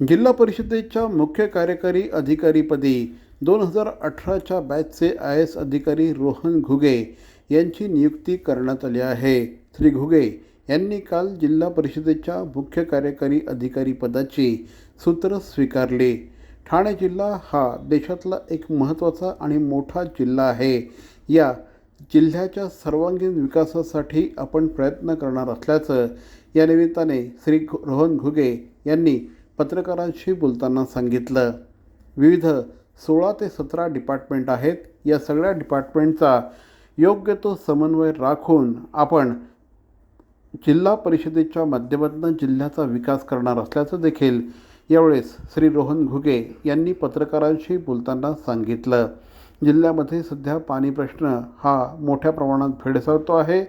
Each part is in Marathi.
जिल्हा परिषदेच्या मुख्य कार्यकारी अधिकारीपदी दोन हजार अठराच्या बॅचचे आय एस अधिकारी रोहन घुगे यांची नियुक्ती करण्यात आली आहे. श्री घुगे यांनी काल जिल्हा परिषदेच्या मुख्य कार्यकारी अधिकारी पदाची सूत्र स्वीकारली. ठाणे जिल्हा हा देशातला एक महत्त्वाचा आणि मोठा जिल्हा आहे. या जिल्ह्याच्या सर्वांगीण विकासासाठी आपण प्रयत्न करणार असल्याचं या निमित्ताने श्री रोहन घुगे यांनी पत्रकारांशी बोलताना सांगितलं विविध सोळा ते सतरा डिपार्टमेंट आहेत. या सगळ्या डिपार्टमेंटचा योग्य तो समन्वय राखून आपण जिल्हा परिषदेच्या माध्यमातून जिल्ह्याचा विकास करणार असल्याचं देखील यावेळेस श्री रोहन घुगे यांनी पत्रकारांशी बोलताना सांगितलं. जिल्ह्यामध्ये सध्या पाणी प्रश्न हा मोठ्या प्रमाणात भेडसावतो आहे.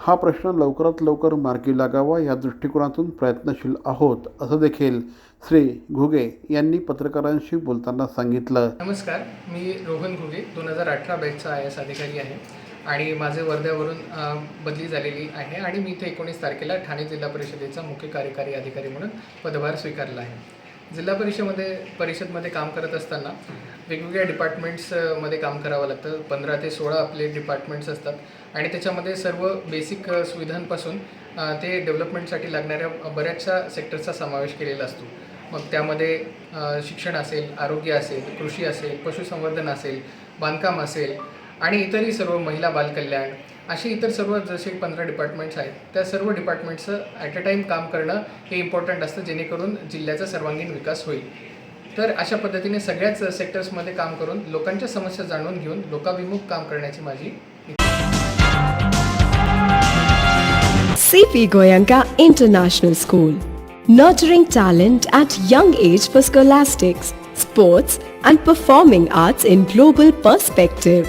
हा प्रश्न लवकरात लवकर मार्गी लागावा या दृष्टिकोनातून प्रयत्नशील आहोत असं देखील श्री घुगे यांनी पत्रकारांशी बोलताना सांगितलं. नमस्कार मी रोहन घुगे दोन हजार अठरा बॅचचा आय एस अधिकारी आहे आणि माझे वर्ध्यावरून बदली झालेली आहे आणि मी इथे एकोणीस तारखेला ठाणे जिल्हा परिषदेचा मुख्य कार्यकारी अधिकारी म्हणून पदभार स्वीकारला आहे. जिल्हा परिषदेमध्ये परिषदमध्ये काम करत असताना वेगवेगळ्या डिपार्टमेंट्समध्ये काम करावं लागतं. पंधरा ते सोळा आपले डिपार्टमेंट्स असतात. आणि त्याच्यामध्ये सर्व बेसिक सुविधांपासून ते डेव्हलपमेंटसाठी लागणाऱ्या बऱ्याचशा सेक्टरचा समावेश केलेला असतो. मग त्यामध्ये शिक्षण असेल आरोग्य असेल कृषी असेल पशुसंवर्धन असेल बांधकाम असेल आणि इतरही सर्व महिला बालकल्याण असे इतर सर्व जसे पंधरा डिपार्टमेंट्स आहेत त्या सर्व डिपार्टमेंट्सचं ॲट अ टाईम काम करणं हे इम्पॉर्टंट असतं जेणेकरून जिल्ह्याचा सर्वांगीण विकास होईल तर अशा पद्धतीने सगळ्याच सेक्टर्समध्ये काम करून लोकांच्या समस्या जाणून घेऊन लोकाभिमुख काम करण्याची माझी C P Goenka international school nurturing talent at young age for scholastics, sports, and performing arts in global perspective.